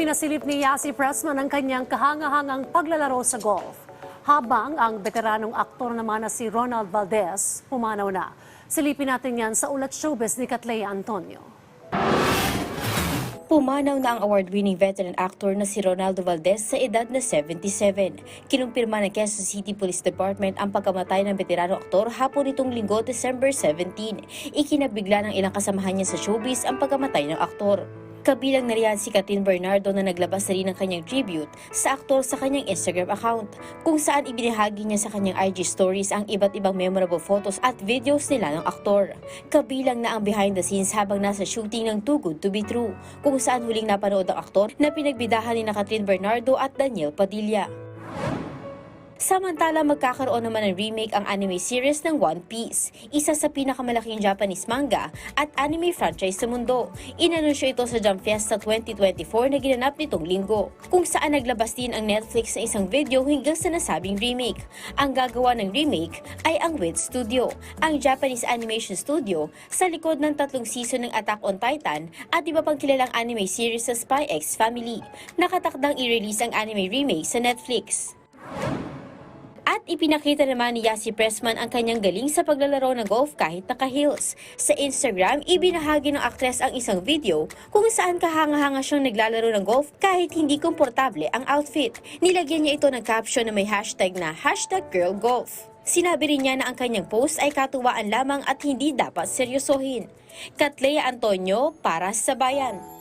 Pinasilip ni Yasi Pressman ang kanyang kahangahangang paglalaro sa golf. Habang ang veteranong aktor naman na si Ronald Valdez pumanaw na. Silipin natin yan sa ulat showbiz ni Catlea Antonio. Pumanaw na ang award-winning veteran actor na si Ronaldo Valdez sa edad na 77. Kinumpirma ng Quezon City Police Department ang pagkamatay ng veterano aktor hapon nitong linggo, December 17. Ikinabigla ng ilang kasamahan niya sa showbiz ang pagkamatay ng aktor. Kabilang na riyan si Catherine Bernardo na naglabas na rin ng kanyang tribute sa aktor sa kanyang Instagram account, kung saan ibinahagi niya sa kanyang IG stories ang iba't ibang memorable photos at videos nila ng aktor. Kabilang na ang behind the scenes habang nasa shooting ng Too Good To Be True, kung saan huling napanood ang aktor na pinagbidahan ni na Catherine Bernardo at Daniel Padilla. Samantala, magkakaroon naman ng remake ang anime series ng One Piece, isa sa pinakamalaking Japanese manga at anime franchise sa mundo. Inanunsyo ito sa Jump Fiesta 2024 na ginanap nitong linggo, kung saan naglabas din ang Netflix ng isang video hinggang sa nasabing remake. Ang gagawa ng remake ay ang WIT Studio, ang Japanese animation studio sa likod ng tatlong season ng Attack on Titan at iba pang kilalang anime series sa Spy X Family. Nakatakdang i-release ang anime remake sa Netflix. At ipinakita naman ni Yasi Pressman ang kanyang galing sa paglalaro ng golf kahit naka-heels. Sa Instagram, ibinahagi ng aktres ang isang video kung saan kahanga-hanga siyang naglalaro ng golf kahit hindi komportable ang outfit. Nilagyan niya ito ng caption na may hashtag na hashtag girlgolf. Sinabi rin niya na ang kanyang post ay katuwaan lamang at hindi dapat seryosohin. Katlea Antonio para sa Bayan.